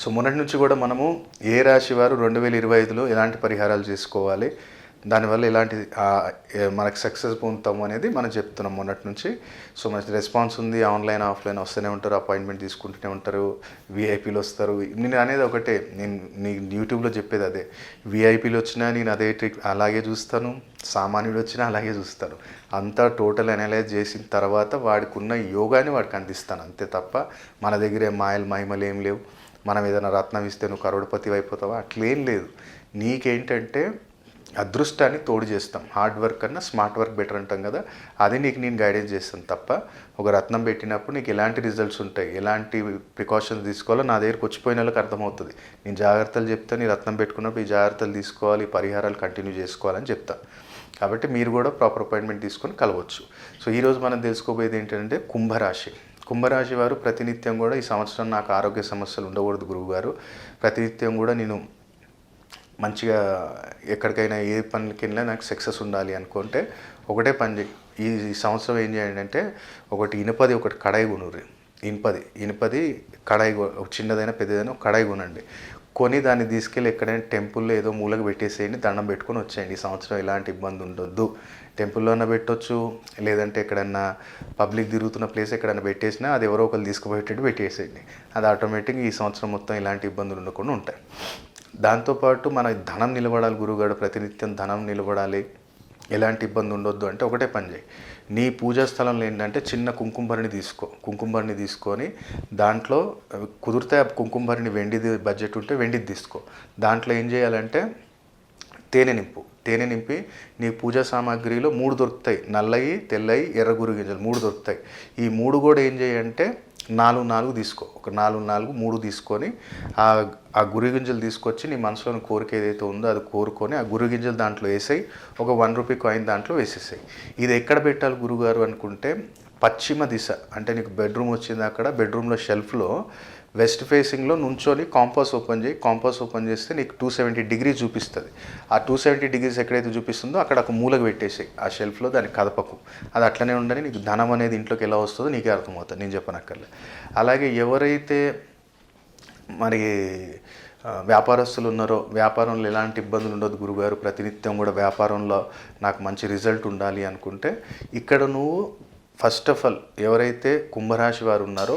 So మొన్నటి నుంచి కూడా మనము ఏ రాశి వారు రెండు వేల ఇరవై ఐదులో ఎలాంటి పరిహారాలు చేసుకోవాలి? దానివల్ల ఎలాంటి మనకు సక్సెస్ పొందుతాము అనేది మనం చెప్తున్నాం మొన్నటి నుంచి. సో మంచి రెస్పాన్స్ ఉంది ఆన్లైన్ ఆఫ్లైన్ వస్తూనే ఉంటారు అపాయింట్మెంట్ తీసుకుంటూనే ఉంటారు విఐపీలు వస్తారు. నేను అనేది ఒకటే నేను నీ యూట్యూబ్లో చెప్పేది అదే. విఐపీలు వచ్చినా నేను అదే ట్రిక్ అలాగే చూస్తాను సామాన్యుడు వచ్చినా అలాగే చూస్తాను. అంతా టోటల్ అనలైజ్ చేసిన తర్వాత వాడికి ఉన్న యోగాని వాడికి అందిస్తాను అంతే తప్ప మన దగ్గర మాయలు మహిమలు ఏం లేవు. మనం ఏదైనా రత్నం ఇస్తే నువ్వు కరోడపతి అయిపోతావా? అట్లేం లేదు. నీకేంటంటే అదృష్టాన్ని తోడు చేస్తాం. హార్డ్ వర్క్ కన్నా స్మార్ట్ వర్క్ బెటర్ అంటాం కదా? అది నీకు నేను గైడెన్స్ చేస్తాను తప్ప ఒక రత్నం పెట్టినప్పుడు నీకు ఎలాంటి రిజల్ట్స్ ఉంటాయి? ఎలాంటి ప్రికాషన్స్ తీసుకోవాలో నా దగ్గరికి వచ్చిపోయిన వాళ్ళకి అర్థమవుతుంది. నేను జాగ్రత్తలు చెప్తాను నీ రత్నం పెట్టుకున్నప్పుడు ఈ జాగ్రత్తలు తీసుకోవాలి పరిహారాలు కంటిన్యూ చేసుకోవాలని చెప్తాను కాబట్టి మీరు కూడా ప్రాపర్ అపాయింట్మెంట్ తీసుకొని కలవచ్చు. సో ఈరోజు మనం తెలుసుకోబోయేది ఏంటంటే కుంభరాశి. కుంభరాశి వారు ప్రతినిత్యం కూడా ఈ సంవత్సరం నాకు ఆరోగ్య సమస్యలు ఉండకూడదు గురువుగారు. ప్రతినిత్యం కూడా నేను మంచిగా ఎక్కడికైనా ఏ పనికి వెళ్ళినా నాకు సక్సెస్ ఉండాలి అనుకుంటే ఒకటే పని ఈ ఈ సంవత్సరం ఏం చేయండి అంటే ఒకటి ఇనుపది ఒకటి కడాయి కొనుర్రి. ఇనుపది ఇనుపది కడాయి ఒక చిన్నదైనా పెద్దదైనా ఒక కడాయి కొనండి. కొని దాన్ని తీసుకెళ్ళి ఎక్కడైనా టెంపుల్లో ఏదో మూలకు పెట్టేసేయండి దండం పెట్టుకొని వచ్చేయండి. ఈ సంవత్సరం ఎలాంటి ఇబ్బంది ఉండొద్దు. టెంపుల్లోనే పెట్టొచ్చు లేదంటే ఎక్కడన్నా పబ్లిక్ తిరుగుతున్న ప్లేస్ ఎక్కడైనా పెట్టేసినా అది ఎవరో ఒకరు తీసుకుపోయేటట్టు పెట్టేసేయండి. అది ఆటోమేటిక్గా ఈ సంవత్సరం మొత్తం ఇలాంటి ఇబ్బందులు ఉండకుండా ఉంటాయి. దాంతోపాటు మన ధనం నిలబడాలి గురువుగారు ప్రతినిత్యం ధనం నిలబడాలి. ఎలాంటి ఇబ్బంది ఉండొద్దు అంటే ఒకటే పని చేయి. నీ పూజా స్థలంలో ఏంటంటే చిన్న కుంకుమరిని తీసుకో కుంకుమరిని తీసుకొని దాంట్లో కుదిరితే ఆ కుంకుమరిని వెండిది బడ్జెట్ ఉంటే వెండిది తీసుకో. దాంట్లో ఏం చేయాలంటే తేనె నింపు. తేనె నింపి నీ పూజా సామాగ్రిలో మూడు దొరుకుతాయి. నల్లయి తెల్లయి ఎర్ర గురు గింజలు మూడు దొరుకుతాయి. ఈ మూడు కూడా ఏం చేయంటే నాలుగు నాలుగు తీసుకో. ఒక నాలుగు నాలుగు మూడు తీసుకొని ఆ ఆ గురి గింజలు తీసుకొచ్చి నీ మనసులోని కోరిక ఏదైతే ఉందో అది కోరుకొని ఆ గురి గింజలు దాంట్లో వేసేయి. ఒక వన్ రూపీ కాయిన్ దాంట్లో వేసేసాయి. ఇది ఎక్కడ పెట్టాలి గురుగారు అనుకుంటే పశ్చిమ దిశ అంటే నీకు బెడ్రూమ్ వచ్చింది అక్కడ బెడ్రూమ్లో షెల్ఫ్లో వెస్ట్ ఫేసింగ్లో నుంచొని కాంపాస్ ఓపెన్ చేయి కాంపాస్ ఓపెన్ చేస్తే నీకు టూ సెవెంటీ డిగ్రీ చూపిస్తుంది. ఆ టూ సెవెంటీ డిగ్రీస్ ఎక్కడైతే చూపిస్తుందో అక్కడ ఒక మూలకు పెట్టేసి ఆ షెల్ఫ్లో దాన్ని కదపకు. అది అట్లనే ఉండని నీకు ధనం అనేది ఇంట్లోకి ఎలా వస్తుందో నీకే అర్థమవుతుంది నేను చెప్పనక్కర్లే. అలాగే ఎవరైతే మరి వ్యాపారస్తులు ఉన్నారో వ్యాపారంలో ఎలాంటి ఇబ్బందులు ఉండదు గురుగారు ప్రతినిత్యం కూడా వ్యాపారంలో నాకు మంచి రిజల్ట్ ఉండాలి అనుకుంటే ఇక్కడ నువ్వు ఫస్ట్ ఆఫ్ ఆల్ ఎవరైతే కుంభరాశి వారు ఉన్నారో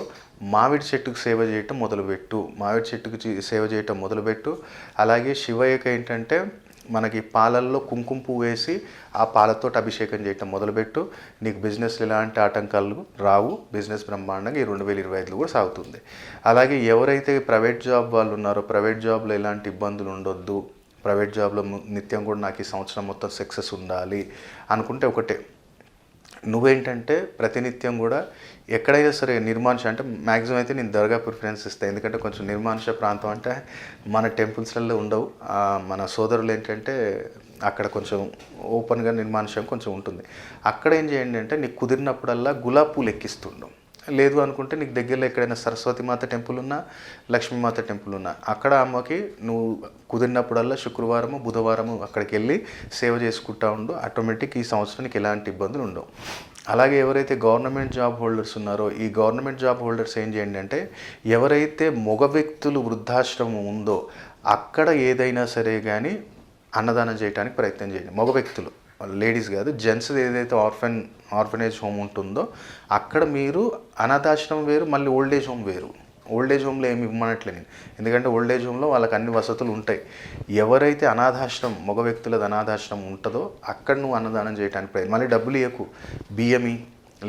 మామిడి చెట్టుకు సేవ చేయటం మొదలుపెట్టు. మామిడి చెట్టుకు సేవ చేయటం మొదలుపెట్టు. అలాగే శివయ్యకి ఏంటంటే మనకి పాలల్లో కుంకుమ పువ్వు వేసి ఆ పాలతో అభిషేకం చేయటం మొదలుపెట్టు. నీకు బిజినెస్లో ఎలాంటి ఆటంకాలు రావు. బిజినెస్ బ్రహ్మాండంగా ఈ రెండు వేల ఇరవై ఐదులో కూడా సాగుతుంది. అలాగే ఎవరైతే ప్రైవేట్ జాబ్ వాళ్ళు ఉన్నారో ప్రైవేట్ జాబ్లో ఎలాంటి ఇబ్బందులు ఉండొద్దు. ప్రైవేట్ జాబ్లో నిత్యం కూడా నాకు ఈ సంవత్సరం మొత్తం సక్సెస్ ఉండాలి అనుకుంటే ఒకటే. నువ్వేంటంటే ప్రతినిత్యం కూడా ఎక్కడైనా సరే నిర్మానుష అంటే మ్యాక్సిమం అయితే నేను దర్గా ప్రిఫరెన్స్ ఇస్తాను ఎందుకంటే కొంచెం నిర్మానుష ప్రాంతం అంటే మన టెంపుల్స్లలో ఉండవు. మన సోదరులు ఏంటంటే అక్కడ కొంచెం ఓపెన్గా నిర్మానుషం కొంచెం ఉంటుంది. అక్కడ ఏం చేయండి అంటే నీకు కుదిరినప్పుడల్లా గులాబ్ పూలు ఎక్కిస్తుండం. లేదు అనుకుంటే నీకు దగ్గరలో ఎక్కడైనా సరస్వతి మాత టెంపుల్ ఉన్నా లక్ష్మీమాత టెంపుల్ ఉన్నా అక్కడ అమ్మకి నువ్వు కుదిరినప్పుడల్లా శుక్రవారము బుధవారము అక్కడికి వెళ్ళి సేవ చేసుకుంటా ఉండు. ఆటోమేటిక్ ఈ సంవత్సరానికి ఎలాంటి ఇబ్బందులు ఉండవు. అలాగే ఎవరైతే గవర్నమెంట్ జాబ్ హోల్డర్స్ ఉన్నారో ఈ గవర్నమెంట్ జాబ్ హోల్డర్స్ ఏం చేయండి అంటే ఎవరైతే మగ వ్యక్తులు వృద్ధాశ్రమం ఉందో అక్కడ ఏదైనా సరే కానీ అన్నదానం చేయడానికి ప్రయత్నం చేయండి. మగ వ్యక్తులు. లేడీస్ కాదు జెంట్స్ ఏదైతే ఆర్ఫన్ ఆర్ఫనేజ్ హోమ్ ఉంటుందో అక్కడ మీరు అనాథాశ్రమం వేరు మళ్ళీ ఓల్డ్ ఏజ్ హోమ్ వేరు. ఓల్డ్ ఏజ్ హోమ్లో ఏమి ఇవ్వనట్లేదు నేను. ఎందుకంటే ఓల్డ్ ఏజ్ హోమ్లో వాళ్ళకి అన్ని వసతులు ఉంటాయి. ఎవరైతే అనాథాశ్రమం మగ వ్యక్తులది అనాథాశ్రమం ఉంటుందో అక్కడ నువ్వు అన్నదానం చేయడానికి ప్రయత్నం మళ్ళీ డబ్బులు ఇవ్వకు బియ్యమి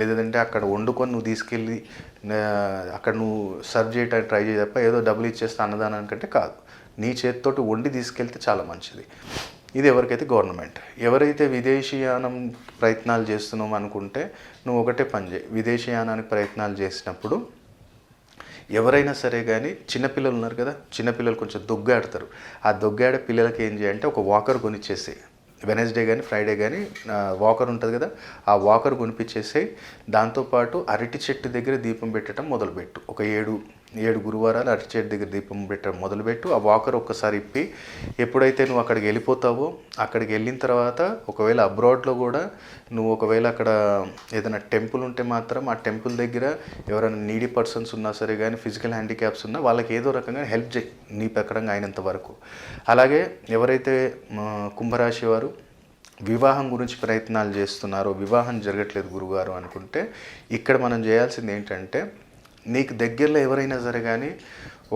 లేదంటే అక్కడ వండుకొని నువ్వు తీసుకెళ్ళి అక్కడ నువ్వు సర్వ్ చేయడానికి ట్రై చేయ తప్ప ఏదో డబ్బులు ఇచ్చేస్తే అన్నదానానికంటే కాదు. నీ చేతితోటి వండి తీసుకెళ్తే చాలా మంచిది. ఇది ఎవరికైతే గవర్నమెంట్. ఎవరైతే విదేశీయానం ప్రయత్నాలు చేస్తున్నాం అనుకుంటే నువ్వు ఒకటే పని చేయి. విదేశీయానానికి ప్రయత్నాలు చేసినప్పుడు ఎవరైనా సరే కానీ చిన్నపిల్లలు ఉన్నారు కదా చిన్నపిల్లలు కొంచెం దొగ్గాడతారు ఆ దొగ్గాడే పిల్లలకి ఏం చేయాలంటే ఒక వాకర్ కొనిచ్చేసి వెనస్డే కానీ ఫ్రైడే కానీ వాకర్ ఉంటుంది కదా ఆ వాకర్ కొనిపించేసి దాంతోపాటు అరటి చెట్టు దగ్గర దీపం పెట్టడం మొదలుపెట్టు. ఒక ఏడు ఏడు గురువారాలు అరటి దగ్గర దీపం పెట్టడం మొదలుపెట్టు. ఆ వాకర్ ఒక్కసారి ఇప్పి ఎప్పుడైతే నువ్వు అక్కడికి వెళ్ళిపోతావో అక్కడికి వెళ్ళిన తర్వాత ఒకవేళ అబ్రాడ్లో కూడా నువ్వు ఒకవేళ అక్కడ ఏదైనా టెంపుల్ ఉంటే మాత్రం ఆ టెంపుల్ దగ్గర ఎవరైనా నీడీ పర్సన్స్ ఉన్నా సరే కానీ ఫిజికల్ హ్యాండిక్యాప్స్ ఉన్నా వాళ్ళకి ఏదో రకంగా హెల్ప్ చేయి నీ ప్రకారంగా అయినంత వరకు. అలాగే ఎవరైతే కుంభరాశి వారు వివాహం గురించి ప్రయత్నాలు చేస్తున్నారో వివాహం జరగట్లేదు గురుగారు అనుకుంటే ఇక్కడ మనం చేయాల్సింది ఏంటంటే నీకు దగ్గరలో ఎవరైనా సరే కానీ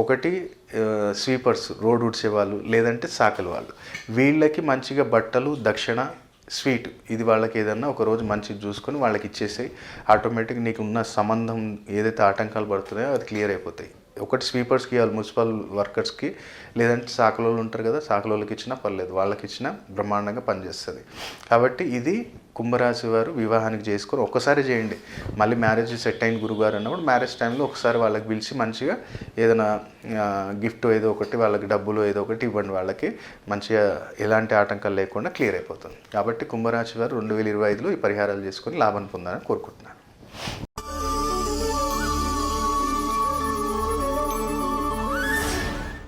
ఒకటి స్వీపర్స్ రోడ్ ఉడ్చే వాళ్ళు లేదంటే సాకలు వాళ్ళు. వీళ్ళకి మంచిగా బట్టలు దక్షిణ స్వీట్ ఇది వాళ్ళకి ఏదన్నా ఒక రోజు మంచిగా చూసుకొని వాళ్ళకి ఇచ్చేసి ఆటోమేటిక్ నీకు ఉన్న సంబంధం ఏదైతే ఆటంకాలు పడుతున్నాయో అది క్లియర్ అయిపోతాయి. ఒకటి స్వీపర్స్కి ఇవ్వాలి మున్సిపల్ వర్కర్స్కి లేదంటే సాకలోళ్ళు ఉంటారు కదా సాకలోళ్ళకి ఇచ్చినా పర్లేదు వాళ్ళకి ఇచ్చినా బ్రహ్మాండంగా పనిచేస్తుంది. కాబట్టి ఇది కుంభరాశి వారు వివాహానికి చేసుకొని ఒక్కసారి చేయండి. మళ్ళీ మ్యారేజ్ సెట్ అయిన గురుగారు అన్నప్పుడు మ్యారేజ్ టైంలో ఒకసారి వాళ్ళకి పిలిచి మంచిగా ఏదైనా గిఫ్ట్ ఏదో ఒకటి వాళ్ళకి డబ్బులు ఏదో ఒకటి ఇవ్వండి వాళ్ళకి. మంచిగా ఎలాంటి ఆటంకాలు లేకుండా క్లియర్ అయిపోతుంది. కాబట్టి కుంభరాశి వారు రెండు వేల ఇరవై ఐదులో ఈ పరిహారాలు చేసుకొని లాభాన్ని పొందాలని కోరుకుంటున్నాను.